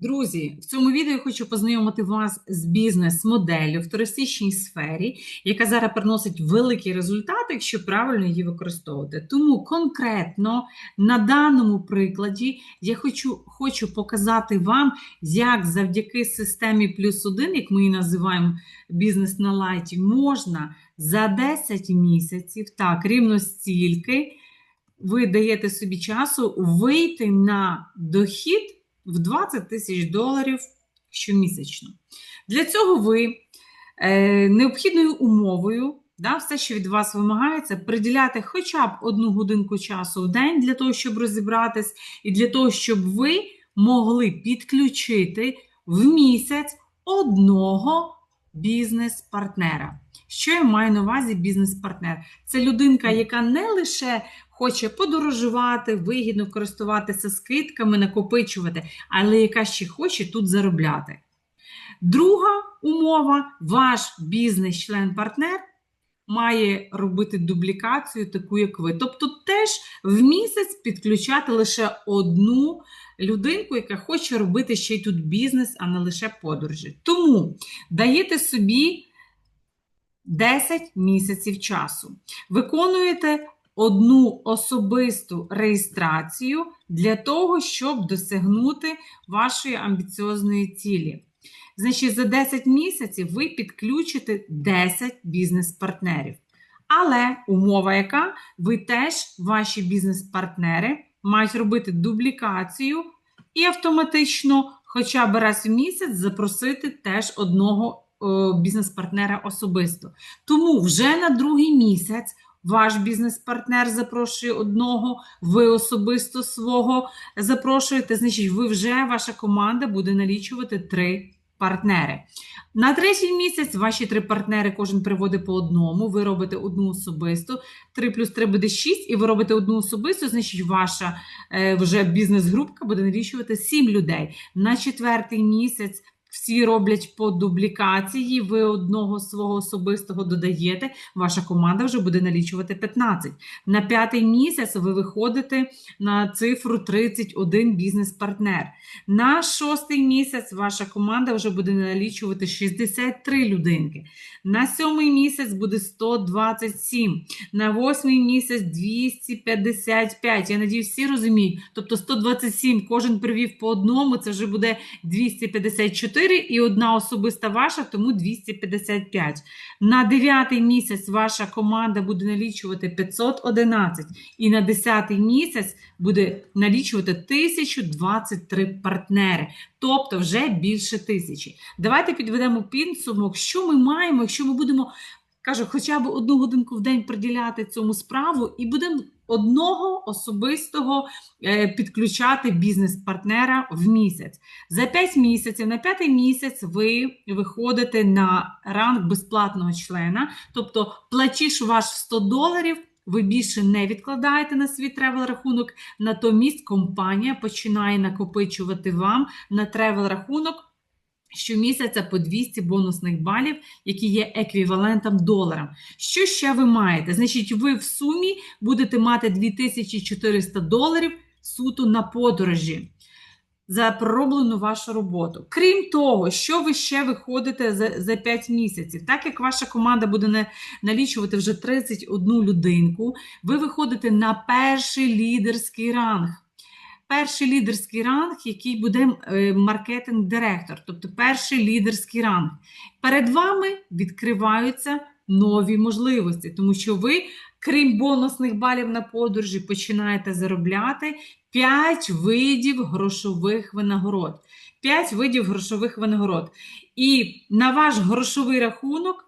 Друзі, в цьому відео я хочу познайомити вас з бізнес-моделлю в туристичній сфері, яка зараз приносить великі результати, якщо правильно її використовувати. Тому конкретно на даному прикладі я хочу, хочу показати вам, як завдяки системі плюс один, як ми її називаємо бізнес на лайті, можна за 10 місяців, так, рівно стільки, ви даєте собі часу вийти на дохід в 20 тисяч доларів щомісячно. Для цього ви е, необхідною умовою, да, все, що від вас вимагається, приділяти хоча б одну годинку часу в день для того, щоб розібратись, і для того, щоб ви могли підключити в місяць одного бізнес-партнера. Що я маю на увазі бізнес-партнер? Це людинка, яка не лише хоче подорожувати, вигідно користуватися скидками, накопичувати, але яка ще хоче тут заробляти. Друга умова: ваш бізнес-член-партнер має робити дублікацію, таку, як ви. Тобто, теж в місяць підключати лише одну людинку, яка хоче робити ще й тут бізнес, а не лише подорожі. Тому даєте собі 10 місяців часу. Виконуєте одну особисту реєстрацію для того, щоб досягнути вашої амбіціозної цілі. Значить, за 10 місяців ви підключите 10 бізнес-партнерів. Але умова, яка ви теж, ваші бізнес-партнери, мають робити дублікацію і автоматично, хоча б раз в місяць, запросити теж одного бізнес-партнера особисто. Тому вже на другий місяць ваш бізнес-партнер запрошує одного, ви особисто свого запрошуєте, значить, ви вже, ваша команда буде налічувати три партнери. На третій місяць ваші три партнери кожен приводить по одному, ви робите одну особисту, 3 плюс 3 буде 6, і ви робите одну особисту, значить, ваша е, вже бізнес-групка буде налічувати 7 людей. На четвертий місяць всі роблять по дублікації, ви одного свого особистого додаєте, ваша команда вже буде налічувати 15. На п'ятий місяць ви виходите на цифру 31 бізнес-партнер. На шостий місяць ваша команда вже буде налічувати 63 людинки. На сьомий місяць буде 127, на восьмий місяць 255. Я надію, всі розуміють. Тобто 127 кожен привів по одному, це вже буде 254 і одна особиста ваша, тому 255. На дев'ятий місяць ваша команда буде налічувати 511, і на десятий місяць буде налічувати 1023 партнери, тобто вже більше тисячі. Давайте підведемо підсумок, що ми маємо, якщо ми будемо. Кажу, хоча б одну годинку в день приділяти цьому справу, і будемо одного особистого е, підключати бізнес-партнера в місяць. За 5 місяців, на п'ятий місяць ви виходите на ранг безплатного члена, тобто платіж ваш 100 доларів. Ви більше не відкладаєте на свій тревел-рахунок, натомість компанія починає накопичувати вам на тревел-рахунок щомісяця по 200 бонусних балів, які є еквівалентом доларам. Що ще ви маєте? Значить, ви в сумі будете мати 2400 доларів суто на подорожі. За пророблену вашу роботу. Крім того, що ви ще виходите за за 5 місяців, так як ваша команда буде налічувати вже 31 людинку, ви виходите на перший лідерський ранг перший лідерський ранг, який буде е, маркетинг-директор, тобто перший лідерський ранг. Перед вами відкриваються нові можливості, тому що ви, крім бонусних балів на подорожі, починаєте заробляти 5 видів грошових винагород. 5 видів грошових винагород. І на ваш грошовий рахунок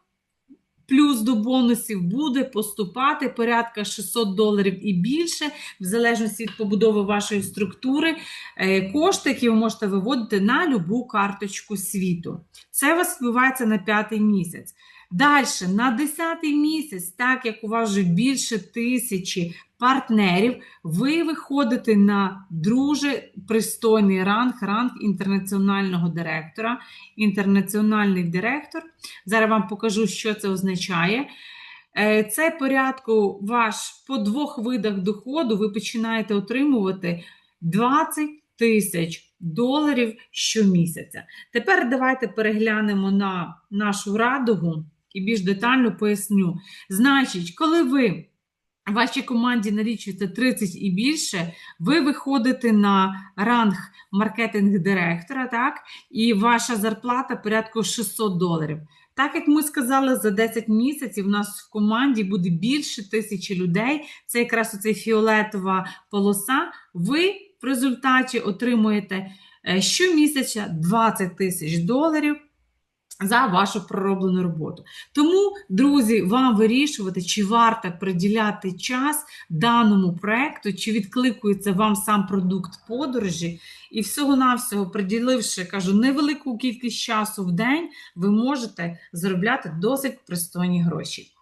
плюс до бонусів буде поступати порядка 600 доларів і більше, в залежності від побудови вашої структури, е, кошти, які ви можете виводити на любу карточку світу. Це у вас відбувається на п'ятий місяць. Далі, на 10 місяць, так як у вас вже більше тисячі партнерів, ви виходите на дуже пристойний ранг, ранг інтернаціонального директора. Інтернаціональний директор. Зараз вам покажу, що це означає. Е, це порядку ваш по двох видах доходу ви починаєте отримувати 20 тисяч доларів щомісяця. Тепер давайте переглянемо на нашу радугу і більш детально поясню. Значить, коли ви вашій команді налічується 30 і більше, ви виходите на ранг маркетинг-директора, так? І ваша зарплата порядку 600 доларів. Так як ми сказали, за 10 місяців у нас в команді буде більше тисячі людей. Це якраз оцей фіолетова полоса. Ви в результаті отримуєте е, щомісяця 20 тисяч доларів за вашу пророблену роботу. Тому, друзі, вам вирішувати, чи варто приділяти час даному проекту, чи відкликується вам сам продукт подорожі, і всього-навсього, приділивши, кажу, невелику кількість часу в день, ви можете заробляти досить пристойні гроші.